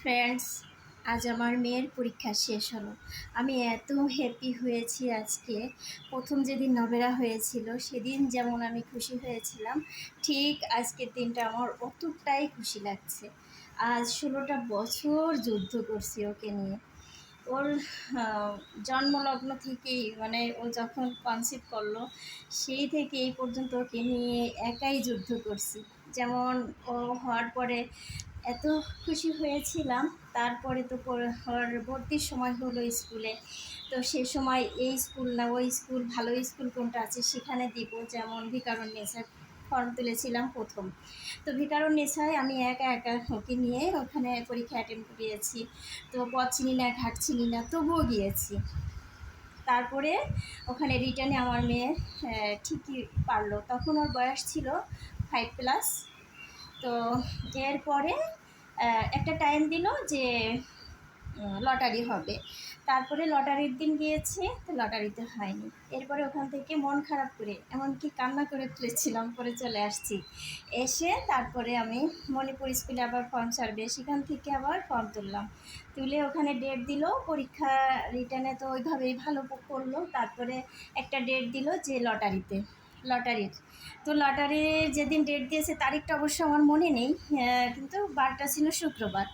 Friends আজ আমার মেয়ের পরীক্ষা শেষ হলো। আমি এত হ্যাপি হয়েছি আজকে। প্রথম যেদিন নবেরা হয়েছিল, সেদিন যেমন আমি খুশি হয়েছিলাম, ঠিক আজকের দিনটা আমার অতটাই খুশি লাগছে। আজ ষোলোটা বছর যুদ্ধ করছি ওকে নিয়ে। ওর জন্মলগ্ন থেকেই মানে ও যখন কনসিভ করল, সেই থেকে এই পর্যন্ত ওকে নিয়ে একাই যুদ্ধ করছি। যেমন ও হওয়ার পরে এত খুশি হয়েছিলাম। তারপরে তো ভর্তির সময় হলো স্কুলে। তো সে সময় এই স্কুল না, ওই স্কুল, ভালো স্কুল কোনটা আছে সেখানে দিব। যেমন ভিকারণ নেশা ফর্ম তুলেছিলাম প্রথম। তো ভিকারণ নেশায় আমি একা একা ওকে নিয়ে ওখানে পরীক্ষা অ্যাটেন্ড করিয়েছি। তো পথ চিনি না, ঘাট চিনি না, তবুও গিয়েছি। তারপরে ওখানে রিটার্নে আমার মেয়ে ঠিকই পারল। তখন ওর বয়স ছিল ফাইভ প্লাস তো এরপরে একটা টাইম দিল যে লটারি হবে। তারপরে লটারির দিন গিয়েছে, তো লটারিতে হয়নি। এরপরে ওখান থেকে মন খারাপ করে, এমনকি কান্না করে তুলেছিলাম, পরে চলে আসছি। এসে তারপরে আমি মণিপুর স্কুলে আবার ফর্ম ছাড়বে। সেখান থেকে আবার ফর্ম তুললাম। তুলে ওখানে ডেট দিল, পরীক্ষা রিটার্নে তো ওইভাবেই ভালো করল। তারপরে একটা ডেট দিল যে লটারিতে লটারির। তো লটারির যেদিন ডেট দিয়েছে তারিখটা অবশ্য আমার মনে নেই কিন্তু বারটা ছিল শুক্রবার।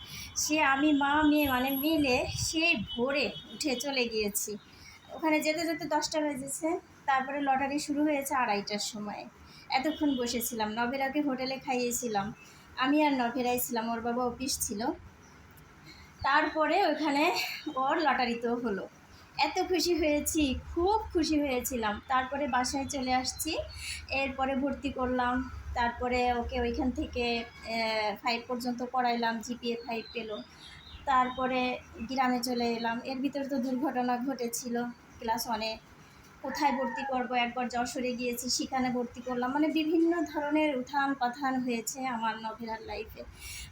সে আমি, মা, মেয়ে মানে মিলে সেই ভোরে উঠে চলে গিয়েছি। ওখানে যেতে যেতে দশটা বেজেছে, তারপরে লটারি শুরু হয়েছে আড়াইটার সময়। এতক্ষণ বসেছিলাম, নভেরাকে হোটেলে খাইয়েছিলাম। আমি আর নভেরাই ছিলাম, ওর বাবা অফিস ছিল। তারপরে ওখানে ওর লটারিতেও হলো। এত খুশি হয়েছি, খুব খুশি হয়েছিলাম। তারপরে বাসায় চলে আসছি, এরপরে ভর্তি করলাম, তারপরে ওকে ওইখান থেকে ফাইভ পর্যন্ত পড়াইলাম জিপিএ ফাইভ পেল। তারপরে গ্রামে চলে এলাম। এর ভিতরে তো দুর্ঘটনা ঘটেছিল ক্লাস ওয়ানে কোথায় ভর্তি করব? একবার যশোরে গিয়েছি, সেখানে ভর্তি করলাম। মানে বিভিন্ন ধরনের উঠান পাথান হয়েছে আমার নভেরার লাইফে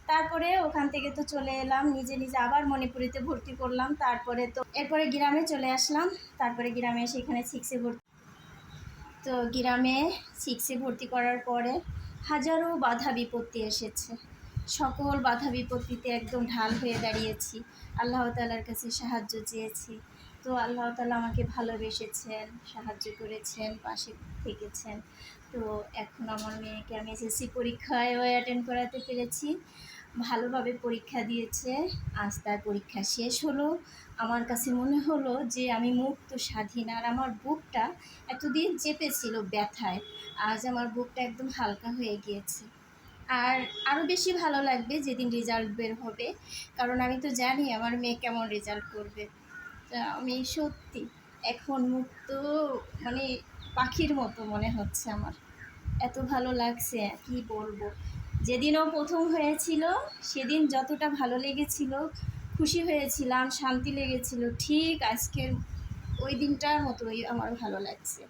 তারপরে ওখান থেকে তো চলে এলাম, নিজে নিজে আবার মণিপুরিতে ভর্তি করলাম। তারপরে তো, এরপরে গ্রামে চলে আসলাম। তারপরে গ্রামে এসে এখানে সিক্সে ভর্তি তো গ্রামে সিক্সে ভর্তি করার পরে হাজারো বাধা বিপত্তি এসেছে। সকল বাধা বিপত্তিতে একদম ঢাল হয়ে দাঁড়িয়েছি। আল্লাহ তালার কাছে সাহায্য চেয়েছি। তো আল্লাহ তালা আমাকে ভালোবেসেছেন, সাহায্য করেছেন, পাশে থেকেছেন। তো এখন আমার মেয়েকে আমি এসএসসি পরীক্ষায়ও অ্যাটেন্ড করাতে পেরেছি। ভালোভাবে পরীক্ষা দিয়েছে, আজ তার পরীক্ষা শেষ হলো। আমার কাছে মনে হলো যে আমি মুক্ত, স্বাধীন, আর আমার বুকটা এতদিন চেপেছিল ব্যথায়। আজ আমার বুকটা একদম হালকা হয়ে গিয়েছে। আর আরও বেশি ভালো লাগবে যেদিন রেজাল্ট বের হবে। কারণ আমি তো জানি আমার মেয়ে কেমন রেজাল্ট করবে। আমি সত্যি এখন মুক্ত মানে পাখির মতো মনে হচ্ছে আমার। এত ভালো লাগছে, কি বলব? যেদিনও প্রথম হয়েছিল, সেদিন যতটা ভালো লেগেছিল, খুশি হয়েছিলাম, শান্তি লেগেছিল, ঠিক আজকের ওই দিনটার মতোই আমার ভালো লাগছে।